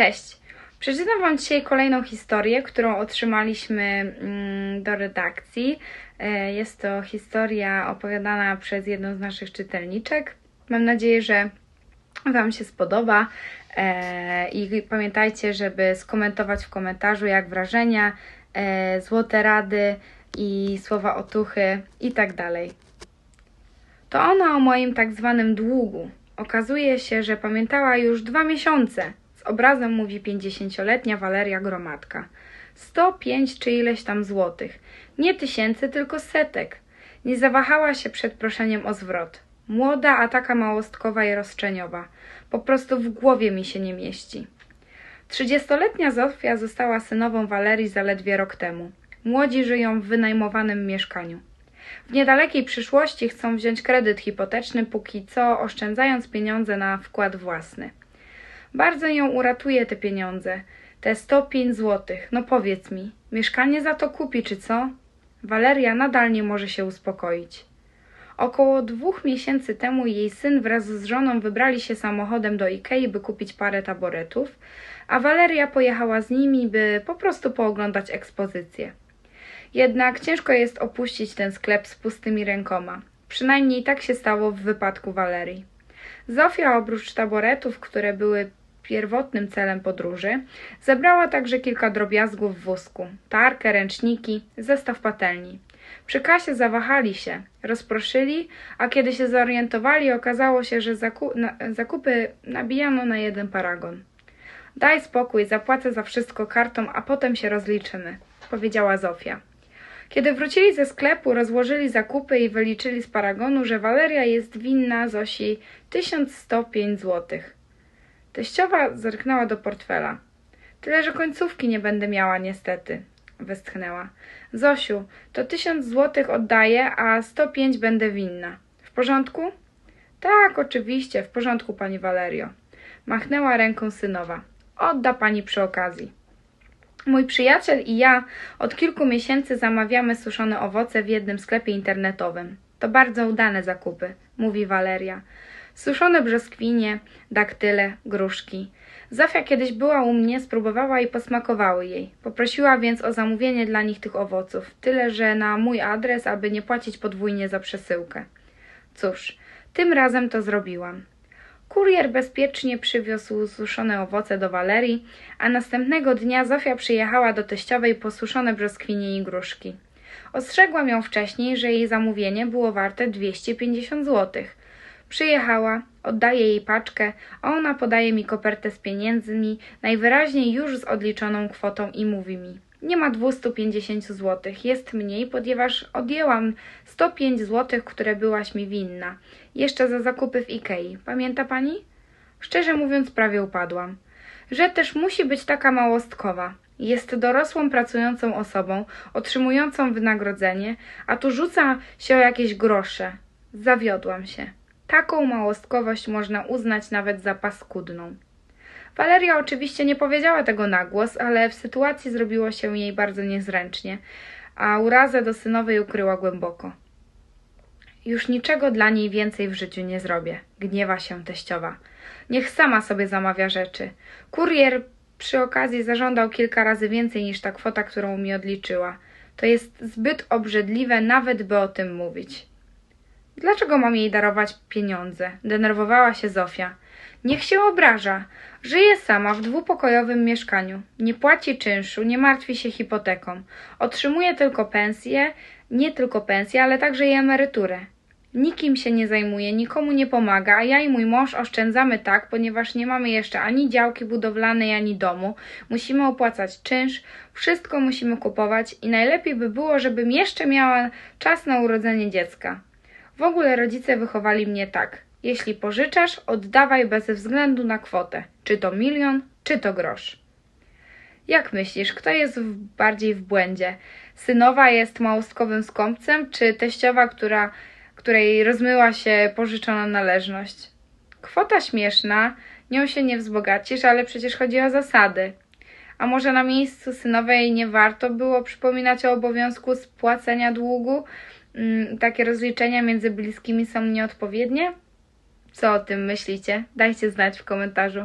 Cześć! Przeczytam Wam dzisiaj kolejną historię, którą otrzymaliśmy mm, do redakcji. E, Jest to historia opowiadana przez jedną z naszych czytelniczek. Mam nadzieję, że Wam się spodoba. E, I pamiętajcie, żeby skomentować w komentarzu, jak wrażenia, e, złote rady i słowa otuchy i tak dalej. To ona o moim tak zwanym długu. Okazuje się, że pamiętała już dwa miesiące. Z obrazem mówi 50-letnia Waleria Gromadka. 105 czy ileś tam złotych. Nie tysięcy, tylko setek. Nie zawahała się przed proszeniem o zwrot. Młoda, a taka małostkowa i roszczeniowa. Po prostu w głowie mi się nie mieści. Trzydziestoletnia Zofia została synową Walerii zaledwie rok temu. Młodzi żyją w wynajmowanym mieszkaniu. W niedalekiej przyszłości chcą wziąć kredyt hipoteczny, póki co oszczędzając pieniądze na wkład własny. Bardzo ją uratuje te pieniądze, te 105 złotych. No powiedz mi, mieszkanie za to kupi, czy co? Waleria nadal nie może się uspokoić. Około dwóch miesięcy temu jej syn wraz z żoną wybrali się samochodem do Ikei, by kupić parę taboretów, a Waleria pojechała z nimi, by po prostu pooglądać ekspozycję. Jednak ciężko jest opuścić ten sklep z pustymi rękoma. Przynajmniej tak się stało w wypadku Walerii. Zofia oprócz taboretów, które były pierwotnym celem podróży, zebrała także kilka drobiazgów w wózku, tarkę, ręczniki, zestaw patelni. Przy kasie zawahali się, rozproszyli, a kiedy się zorientowali, okazało się, że zaku- na- zakupy nabijano na jeden paragon. Daj spokój, zapłacę za wszystko kartą, a potem się rozliczymy, powiedziała Zofia. Kiedy wrócili ze sklepu, rozłożyli zakupy i wyliczyli z paragonu, że Waleria jest winna Zosi 1105 złotych. Teściowa zerknęła do portfela. Tyle, że końcówki nie będę miała niestety, westchnęła. Zosiu, to tysiąc złotych oddaję, a 105 będę winna. W porządku? Tak, oczywiście, w porządku, pani Valerio. Machnęła ręką synowa. Odda pani przy okazji. Mój przyjaciel i ja od kilku miesięcy zamawiamy suszone owoce w jednym sklepie internetowym. To bardzo udane zakupy, mówi Waleria. Suszone brzoskwinie, daktyle, gruszki. Zofia kiedyś była u mnie, spróbowała i posmakowały jej. Poprosiła więc o zamówienie dla nich tych owoców, tyle że na mój adres, aby nie płacić podwójnie za przesyłkę. Cóż, tym razem to zrobiłam. Kurier bezpiecznie przywiózł suszone owoce do Walerii, a następnego dnia Zofia przyjechała do teściowej po suszone brzoskwinie i gruszki. Ostrzegłam ją wcześniej, że jej zamówienie było warte 250 zł. Przyjechała, oddaję jej paczkę, a ona podaje mi kopertę z pieniędzmi, najwyraźniej już z odliczoną kwotą i mówi mi: Nie ma 250 zł, jest mniej, ponieważ odjęłam 105 zł, które byłaś mi winna. Jeszcze za zakupy w Ikei. Pamięta pani? Szczerze mówiąc, prawie upadłam. Że też musi być taka małostkowa. Jest dorosłą, pracującą osobą, otrzymującą wynagrodzenie, a tu rzuca się o jakieś grosze. Zawiodłam się. Taką małostkowość można uznać nawet za paskudną. Waleria oczywiście nie powiedziała tego na głos, ale w sytuacji zrobiło się jej bardzo niezręcznie, a urazę do synowej ukryła głęboko. Już niczego dla niej więcej w życiu nie zrobię, gniewa się teściowa. Niech sama sobie zamawia rzeczy. Kurier przy okazji zażądał kilka razy więcej niż ta kwota, którą mi odliczyła. To jest zbyt obrzydliwe, nawet by o tym mówić. Dlaczego mam jej darować pieniądze? Denerwowała się Zofia. Niech się obraża. Żyje sama w dwupokojowym mieszkaniu. Nie płaci czynszu, nie martwi się hipoteką. Otrzymuje tylko pensję, nie tylko pensję, ale także i emeryturę. Nikim się nie zajmuje, nikomu nie pomaga, a ja i mój mąż oszczędzamy tak, ponieważ nie mamy jeszcze ani działki budowlanej, ani domu. Musimy opłacać czynsz, wszystko musimy kupować i najlepiej by było, żebym jeszcze miała czas na urodzenie dziecka. W ogóle rodzice wychowali mnie tak. Jeśli pożyczasz, oddawaj bez względu na kwotę. Czy to milion, czy to grosz. Jak myślisz, kto jest bardziej w błędzie? Synowa jest małostkowym skąpcem, czy teściowa, która, której rozmyła się pożyczona należność? Kwota śmieszna, nią się nie wzbogacisz, ale przecież chodzi o zasady. A może na miejscu synowej nie warto było przypominać o obowiązku spłacenia długu? Mm, takie rozliczenia między bliskimi są nieodpowiednie? Co o tym myślicie? Dajcie znać w komentarzu.